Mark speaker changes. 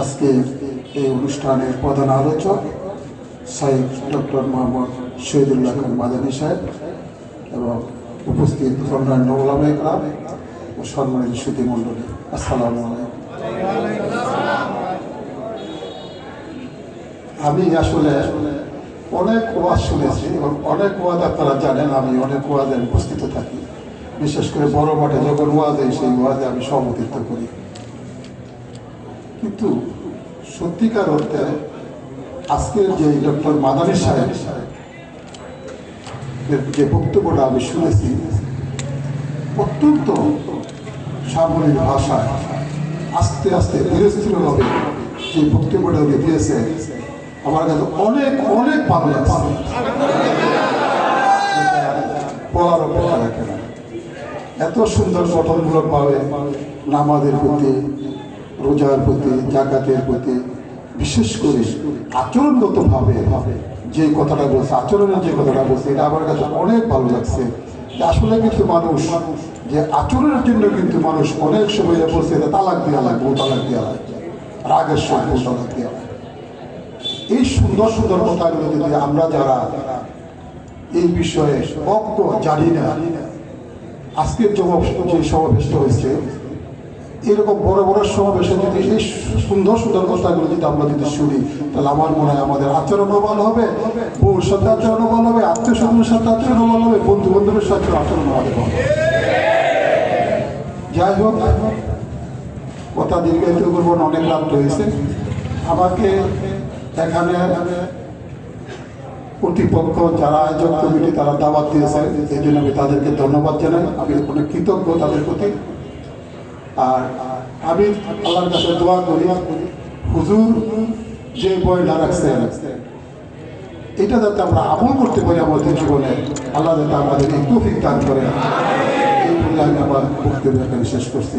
Speaker 1: আজকে এই অনুষ্ঠানের প্রধান আলোচক সাইদ ডক্টর মোহাম্মদ শহীদুল্লাহ খান মাদানী সাহেব এবং উপস্থিত অন্যান্য ওলামা একরাম ও সম্মানিত মণ্ডলী। আসসালামু আমি আসলে অনেক ওয়াজ শুনেছি এবং অনেক ওয়াজ আপনারা জানেন, আমি অনেক ওয়াজে উপস্থিত থাকি। বিশেষ করে বড় মাঠে যখন ওয়াজ হয়, সেই ওয়াজে আমি সভাপতিত্ব করি। কিন্তু সত্যিকার অর্থে আজকের যে ডক্টর মাদানী সাহেব যে বক্তব্যটা আমি শুনেছি, অত্যন্ত সাবলীল ভাষায় আস্তে আস্তে ধীরে স্থিরভাবে যে বক্তব্যটা উনি দিয়েছে আমার কাছে অনেক অনেক ভালো বলার অপেক্ষা রাখে না। এত সুন্দর গঠনমূলক ভাবে নামাজের প্রতি রোজার প্রতি, জাকাতের প্রতি, বিশেষ করে আচরণগত ভাবে ভাবে যে কথাটা বলছে, আচরণের যে কথাটা বলছে, এটা আমার কাছে অনেক ভালো লাগছে। যে আসলে কিন্তু মানুষ, যে আচরণের জন্য কিন্তু মানুষ অনেক সময় বলছে, এটা তালাক দেওয়া লাগবে তালাক দেওয়া লাগবে রাগের ও তালাক দেওয়া এই সুন্দর সুন্দর কথাগুলো যদি আমরা যারা এই বিষয়ে অজ্ঞ জানি না, আজকের যে সমাবেশটা হয়েছে এরকম বড় বড় সমাবেশে যদি এই সুন্দর সুন্দর কথাগুলো যদি আমরা যদি শুনি, তাহলে আমার মনে হয় আমাদের আচরণও ভালো হবে, বউর সাথে আচরণও ভালো হবে, আত্মীয় স্বজনের সাথে আচরণও ভালো হবে বন্ধু বান্ধবের সাথে আচরণ ভালো হবে। যাই হোক, কথা দীর্ঘায়িত করব অনেক রাত হয়েছে। আমাকে এখানে কর্তৃপক্ষ, যারা আয়োজক কমিটি, তারা দাওয়াত দিয়েছে, এই জন্য আমি তাদেরকে ধন্যবাদ জানাই। আমি অনেক কৃতজ্ঞ তাদের প্রতি। আর আমি আল্লাহর কাছে দোয়া করি, হুজুর, যে বইটা রাখছেন, এটা যাতে আমরা আমল করতে পারি আমাদের জীবনে, আল্লাহ যাতে আমাদের একটু দান করে এই বলে আমি আমার বক্তব্য শেষ করছি।